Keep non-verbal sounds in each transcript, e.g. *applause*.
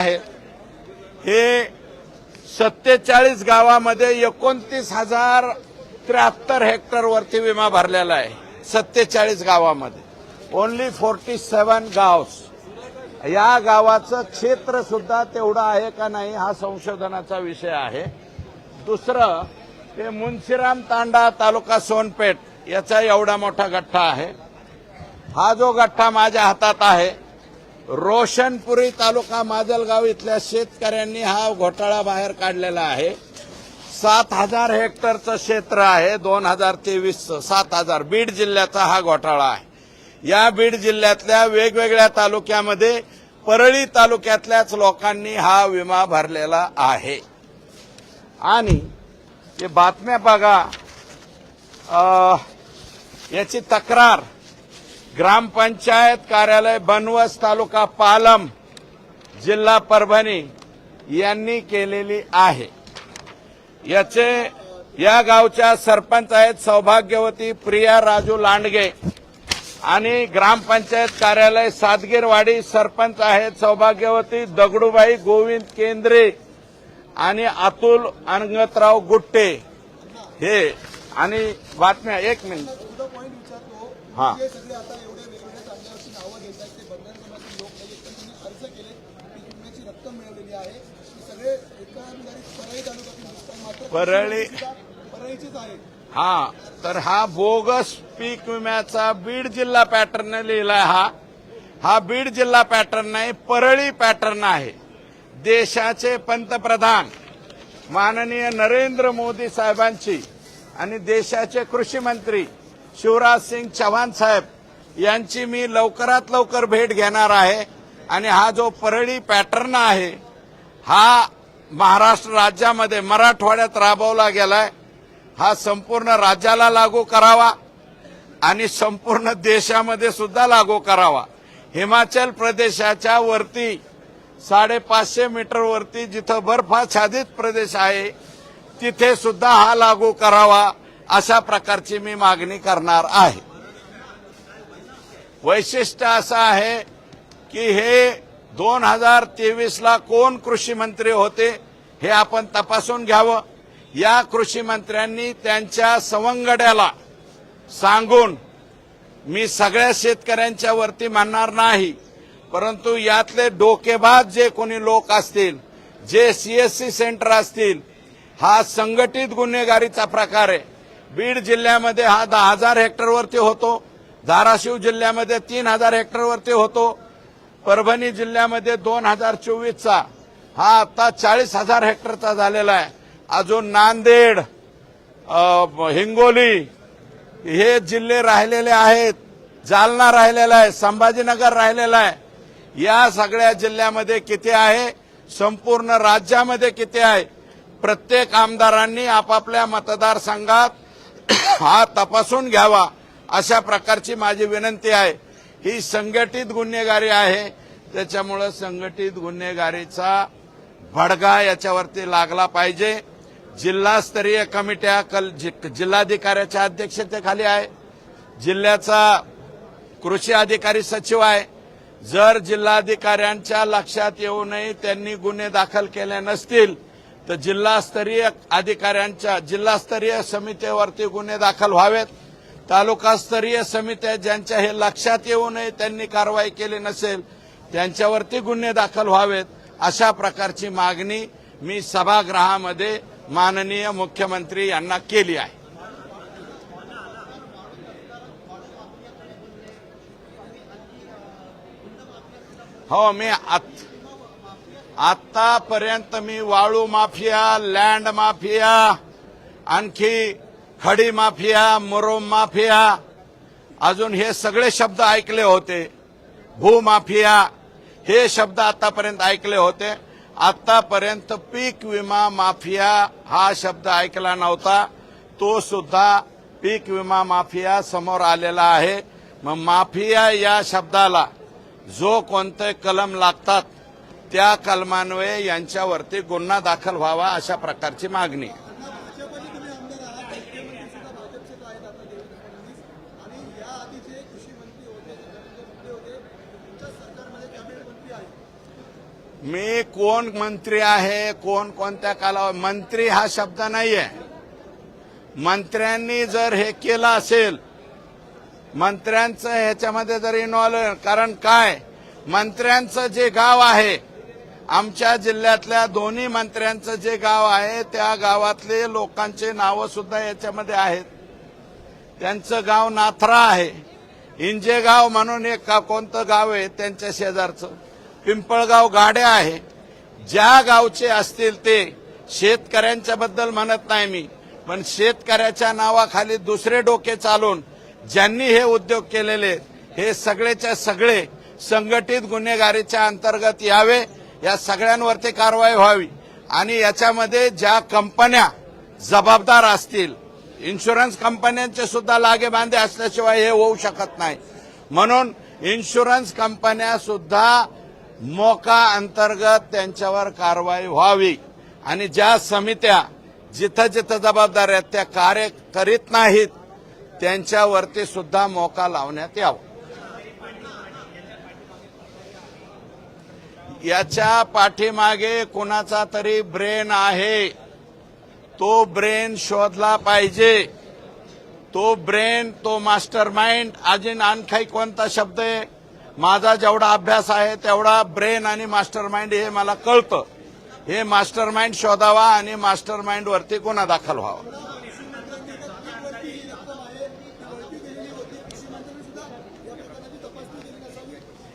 आहे. हे सत्तेचाळीस गावामध्ये एकोणतीस हजार त्र्याहत्तर हेक्टरवरती विमा भरलेला आहे. सत्तेचाळीस गावामध्ये. ओन्ली फोर्टी सेवन गावस. या गावाचं क्षेत्र सुद्धा तेवढं आहे का नाही हा संशोधनाचा विषय आहे. दुसरं ते मुन्सीराम तांडा तालुका सोनपेठ याचा एवढा मोठा गठ्ठा आहे. हा जो गठ्ठा माझ्या हातात आहे रोशनपुरी तालुका माजलगाव इथल्या शेतकऱ्यांनी हा घोटाळा बाहेर काढलेला आहे. सात हजार हेक्टरचं क्षेत्र आहे दोन हजार तेवीस सात हजार. बीड जिल्ह्याचा हा घोटाळा आहे. या बीड जिल्ह्यातल्या वेगवेगळ्या तालुक्यामध्ये परळी तालुक्यातल्याच लोकांनी हा विमा भरलेला आहे. आणि हे बातम्या बघा याची तक्रार ग्रामपंचायत कार्यालय बनवस तालुका पालम जिल्हा परभणी यांनी केलेली आहे. याचे या गावच्या सरपंच आहेत सौभाग्यवती प्रिया राजू लांडगे आणि ग्रामपंचायत कार्यालय सादगीरवाडी सरपंच आहेत सौभाग्यवती दगडूबाई गोविंद केंद्रे आणि अतुल अंगतराव गुट्टे. हे आणि बातम्या एक मिनिट. हा. जे सगळे आता एवढे वेगवेगळ्या चांगल्यावरची नावं घेत आहेत ते बंधन समाजाचे लोक नाही पण त्यांनी अर्ज केले की विम्याची रक्कम मिळवलेली आहे. सगळे परळी तालुक्यातील परळीचेच आहेत. हा तर हा बोगस पीक विम्याचा बीड जिल्हा पॅटर्न लिहिलाय हा. हा बीड जिल्हा पॅटर्न नाही परळी पॅटर्न आहे. देशाचे पंतप्रधान माननीय नरेंद्र मोदी साहेबांची आणि देशाचे कृषी मंत्री शिवराज सिंग चव्हाण साहेब यांची मी लवकरात लवकर भेट घेणार आहे. आणि हा जो परळी पॅटर्न आहे हा महाराष्ट्र राज्यामध्ये मराठवाड्यात राबवला गेलाय. हा संपूर्ण राज्याला लागू करावा आणि संपूर्ण देशामध्ये सुद्धा लागू करावा. हिमाचल प्रदेशाच्या वरती साडेपाचशे मीटर वरती जिथं बर्फाच्छादित प्रदेश आहे तिथे सुद्धा हा लागू करावा अशा प्रकारची मी मागणी करणार आहे. वैशिष्ट्य असं आहे की हे दोन हजार तेवीसला कोण कृषी मंत्री होते हे आपण तपासून घ्यावं. या कृषी मंत्र्यांनी त्यांच्या सवंगड्याला सांगून मी सगळ्या शेतकऱ्यांच्या वरती मानणार नाही परंतु यातले डोकेबाज जे कोणी लोक असतील जे सीएससी सेंटर असतील हा संघटित गुन्हेगारीचा प्रकार आहे. बीड जिल्ह्यामध्ये हा दहा हजार हेक्टरवरती होतो धाराशिव जिल्ह्यामध्ये तीन हजार हेक्टरवरती होतो परभणी जिल्ह्यामध्ये दोन हजार चोवीसचा हा आता चाळीस हजार हेक्टरचा झालेला आहे. अजून नांदेड हिंगोली हे जिल्हे राहिलेले आहेत. जालना राहिलेला आहे संभाजीनगर राहिलेला आहे. या सगळ्या जिल्ह्यामध्ये किती आहे? संपूर्ण राज्यामध्ये किती आहे? प्रत्येक आमदारांनी आपापल्या मतदारसंघात हा तपासून घ्यावा अशा प्रकारची माझी विनंती आहे. ही संघटित गुन्हेगारी आहे. त्याच्यामुळं संघटित गुन्हेगारीचा भडगा याच्यावरती लागला पाहिजे. जिल्हास्तरीय कमिट्या कल जि- जिल्हाधिकाऱ्याच्या अध्यक्षतेखाली आहे. जिल्ह्याचा कृषी अधिकारी सचिव आहे. जर जिल्हाधिकाऱ्यांच्या लक्षात येऊ नये त्यांनी गुन्हे दाखल केले नसतील तर जिल्हास्तरीय अधिकाऱ्यांच्या जिल्हास्तरीय समितीवरती गुन्हे दाखल व्हावेत. तालुकास्तरीय समित्या ज्यांच्या हे लक्षात येऊ नये त्यांनी कारवाई केली नसेल त्यांच्यावरती गुन्हे दाखल व्हावेत अशा प्रकारची मागणी मी सभागृहामध्ये माननीय मुख्यमंत्री यांना केली आहे. हो मी आत आतापर्यंत मी वाळू माफिया लँड माफिया आणखी खडी माफिया मुरुम माफिया. अजून हे सगळे शब्द ऐकले होते. भूमाफिया हे शब्द आतापर्यंत ऐकले होते. आतापर्यंत पीक विमा माफिया हा शब्द ऐकला नव्हता. तो सुद्धा पीक विमा माफिया समोर आलेला आहे. मग माफिया या शब्दाला जो कोणते कलम लागतात त्या कलमान्वये यांच्यावरती गुन्हा दाखल व्हावा अशा प्रकारची मागणी आहे. भाजपचे तुम्ही आमदार आहात मुख्यमंत्री सुद्धा भाजपचेच आहेत आता देवेंद्र फडणवीस आणि या आधी जे कृषी मंत्री होते जे धर्मेंद्र मुंडे होते तुमच्या सरकारमध्ये कॅबिनेट मंत्री आहेत मी कोण मंत्री आहे कोण कोणत्या कालावर मंत्री हा शब्द नाही आहे मंत्र्यांनी जर हे केलं असेल मंत्र्यांचं ह्याच्यामध्ये जर इन्व्हॉल्व कारण काय? मंत्र्यांचं जे गाव आहे आमच्या जिल्ह्यातल्या दोन्ही मंत्र्यांचं जे गाव आहे त्या गावातले लोकांचे नावं सुद्धा याच्यामध्ये आहेत. त्यांचं गाव नाथरा आहे. इंजेगाव म्हणून एक का कोणतं गाव आहे त्यांच्या शेजारचं. पिंपळगाव गाड्या आहे. ज्या गावचे असतील ते शेतकऱ्यांच्या बद्दल म्हणत नाही मी. पण शेतकऱ्याच्या नावाखाली दुसरे डोके चालून ज्यांनी हे उद्योग केलेले आहेत, हे सगळेच्या सगळे संघटित गुन्हेगारीच्या अंतर्गत यावे या सगळ्यांवरती कारवाई व्हावी. आणि याच्यामध्ये ज्या कंपन्या जबाबदार असतील इन्शुरन्स कंपन्यांचे सुद्धा लागे बांधे असल्याशिवाय हे होऊ शकत नाही. म्हणून इन्शुरन्स कंपन्या सुद्धा मोका अंतर्गत त्यांच्यावर कारवाई व्हावी. आणि ज्या समित्या जिथं जिथं जबाबदार आहेत त्या कार्य करीत नाहीत त्यांच्यावरती सुद्धा मोका लावण्यात यावा. याच्या पाठीमागे कुणाचा तरी ब्रेन आहे. तो ब्रेन शोधला पाहिजे. तो ब्रेन तो मास्टर माइंड अजून आणखी कोणता शब्द आहे? माझा जेवढा अभ्यास आहे तेवढा ब्रेन आणि मास्टर माइंड हे मला कळतं. हे मास्टर माइंड शोधावा आणि मास्टर माइंड वरती गुन्हा दाखल व्हावा.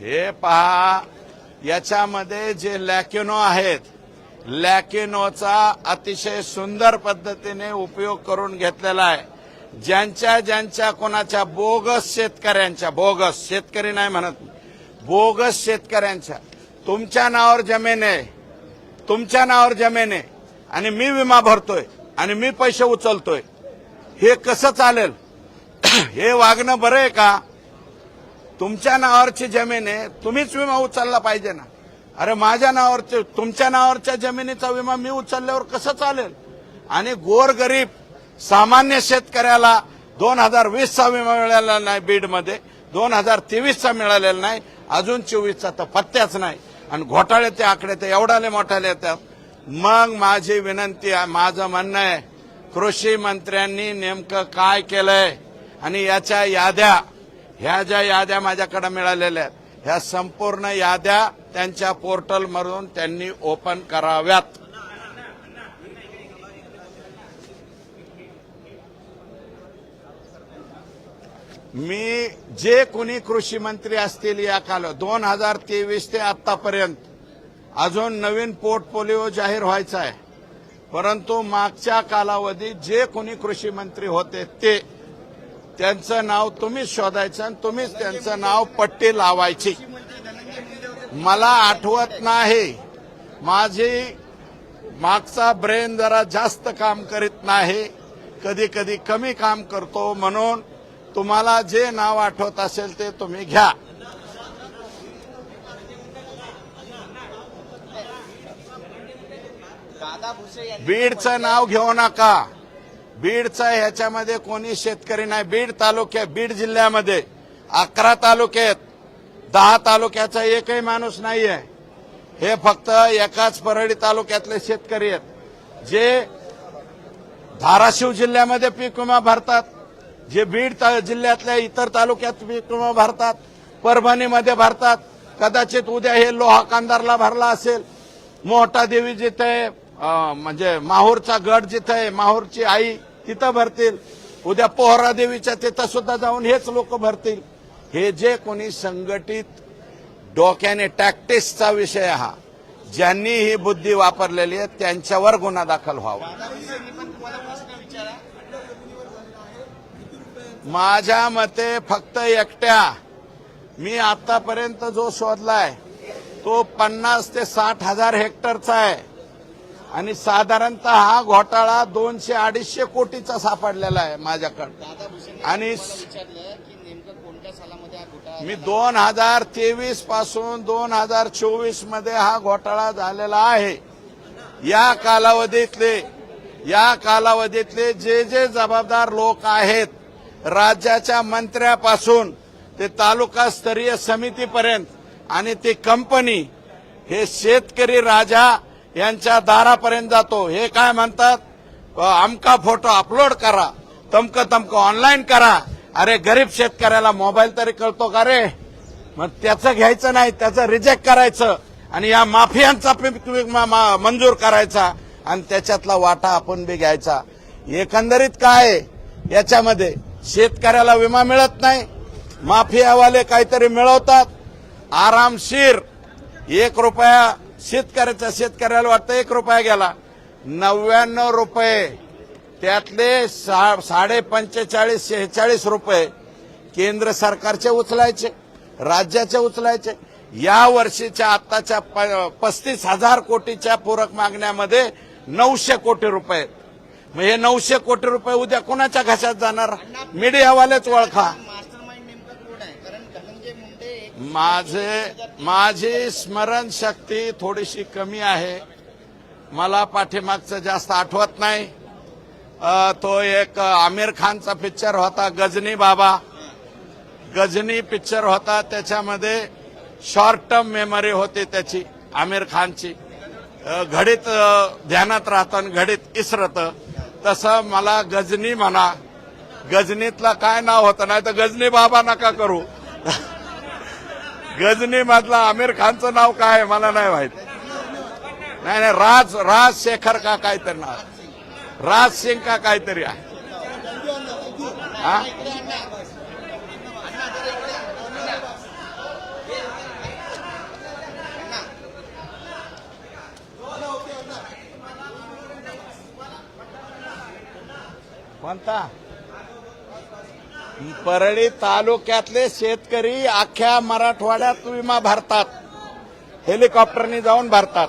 हे पहा याच्यामध्ये जे लॅकिनो आहेत लॅकिनोचा अतिशय सुंदर पद्धतीने उपयोग करून घेतलेला आहे. ज्यांच्या ज्यांच्या कोणाच्या बोगस शेतकऱ्यांच्या बोगस शेतकरी नाही म्हणत बोगस शेतकऱ्यांच्या. तुमच्या नावावर जमीन आहे. तुमच्या नावावर जमीन आहे. आणि मी विमा भरतोय. आणि मी पैसे उचलतोय. हे कसं चालेल? *clears throat* हे वागणं बरं आहे का? तुमच्या नावावरची जमीन आहे. तुम्हीच विमा उचलला पाहिजे ना. अरे माझ्या नावावरचे तुमच्या नावावरच्या जमिनीचा विमा मी उचलल्यावर कसं चालेल? आणि गोरगरीब सामान्य शेतकऱ्याला दोन हजार वीसचा विमा मिळालेला नाही बीडमध्ये दोन हजार तेवीसचा मिळालेला नाही अजून चोवीसचा तर पत्त्याच नाही. आणि घोटाळे ते आकडे ते एवढाले मोठाले येतात. मग माझी विनंती आहे माझं म्हणणं आहे कृषी मंत्र्यांनी नेमकं काय केलंय? आणि याच्या याद्या ह्या ज्या याद्या माझ्याकडे मिळालेल्या आहेत ह्या संपूर्ण याद्या त्यांच्या पोर्टलमधून त्यांनी ओपन कराव्यात. मी जे कोणी कृषी मंत्री असतील या काल दोन हजार तेवीस ते आतापर्यंत अजून नवीन पोर्टफोलिओ जाहीर व्हायचा आहे. परंतु मागच्या कालावधीत जे कोणी कृषी मंत्री होते ते त्यांचं नाव तुम्हीच शोधायचं आणि तुम्हीच त्यांचं नाव पट्टी लावायची. मला आठवत नाही. माझी मागचा ब्रेन जरा जास्त काम करीत नाही. कधी कधी कमी काम करतो म्हणून तुम्हाला जे नाव आठवत असेल ते तुम्ही घ्या. बीडचं नाव घेऊ नका. बीडचं ह्याच्यामध्ये कोणी शेतकरी नाही. बीड तालुक्यात बीड जिल्ह्यामध्ये अकरा तालुके आहेत. दहा तालुक्याचा एकही माणूस नाहीये. हे फक्त एकाच परळी तालुक्यातले शेतकरी आहेत. जे धाराशिव जिल्ह्यामध्ये पीक विमा भरतात जे बीड ता- जिल्ह्यातल्या इतर तालुक्यात भरतात परभणीमध्ये भरतात कदाचित उद्या हे लोहा कांदारला भरला असेल. मोठा देवी जिथे म्हणजे माहूरचा गड जिथे आहे माहूरची आई तिथं भरतील. उद्या पोहरा देवीच्या तिथं सुद्धा जाऊन हेच लोक भरतील. हे जे कोणी संघटित डोक्याने टॅक्टिसचा विषय हा ज्यांनी ही बुद्धी वापरलेली आहे त्यांच्यावर गुन्हा दाखल व्हावा. माझ्या मते फक्त एकट्या. मी आतापर्यंत जो शोधलाय तो पन्नास ते साठ हजार हेक्टरचा आहे. आणि साधारणतः हा घोटाळा दोनशे अडीचशे कोटीचा सापडलेला आहे माझ्याकडे. आणि मी दोन हजार तेवीसपासून दोन हजार चोवीसमध्ये हा घोटाळा झालेला आहे. या कालावधीतले या कालावधीतले जे जे जबाबदार लोक आहेत राज्याच्या मंत्र्यापासून ते तालुका स्तरीय समितीपर्यंत आणि ती कंपनी हे शेतकरी राजा यांच्या दारापर्यंत जातो. हे काय म्हणतात? आमका फोटो अपलोड करा. तमक तमक ऑनलाईन करा. अरे गरीब शेतकऱ्याला मोबाईल तरी कळतो का रे? मग त्याचं घ्यायचं नाही त्याचं रिजेक्ट करायचं. आणि या माफियांचा पीक मा- मंजूर करायचा आणि त्याच्यातला वाटा आपण बी घ्यायचा. एकंदरीत काय आहे? याच्यामध्ये शेतकऱ्याला विमा मिळत नाही. माफियावाले काहीतरी मिळवतात. आरामशीर एक रुपया शेतकऱ्याचा शेतकऱ्याला वाटतं एक रुपया गेला. नव्याण्णव रुपये. त्यातले सा- साडे पंचेचाळीस शेहेचाळीस रुपये केंद्र सरकारचे उचलायचे राज्याचे उचलायचे. या वर्षीच्या आत्ताच्या प- पस्तीस हजार कोटीच्या पूरक मागण्यामध्ये नऊशे कोटी रुपये आहेत. मग हे नऊशे कोटी रुपये उद्या कोणाच्या घशात जाणार? मीडियावालेच ओळखा. माझे माझी स्मरणशक्ती थोडीशी कमी आहे. मला पाठीमागचं जास्त आठवत नाही. तो एक आमिर खानचा पिक्चर होता गजनी बाबा. गजनी पिक्चर होता त्याच्यामध्ये शॉर्ट टर्म मेमरी होती त्याची आमिर खानची. घडीत ध्यानात राहतं आणि घडीत इसरतं. तसं मला गजनी म्हणा. गजनीतला काय नाव होतं? नाही तर गजनी बाबा नका करू. गजनी मधला आमिर खानचं नाव काय आहे? मला नाही माहीत. नाही नाही राज राज शेखर का काहीतरी नाव. राज सिंग का काहीतरी आहे. कोणता? परळी तालुक्यातले शेतकरी अख्ख्या मराठवाड्यात विमा भरतात. हेलिकॉप्टरनी जाऊन भरतात.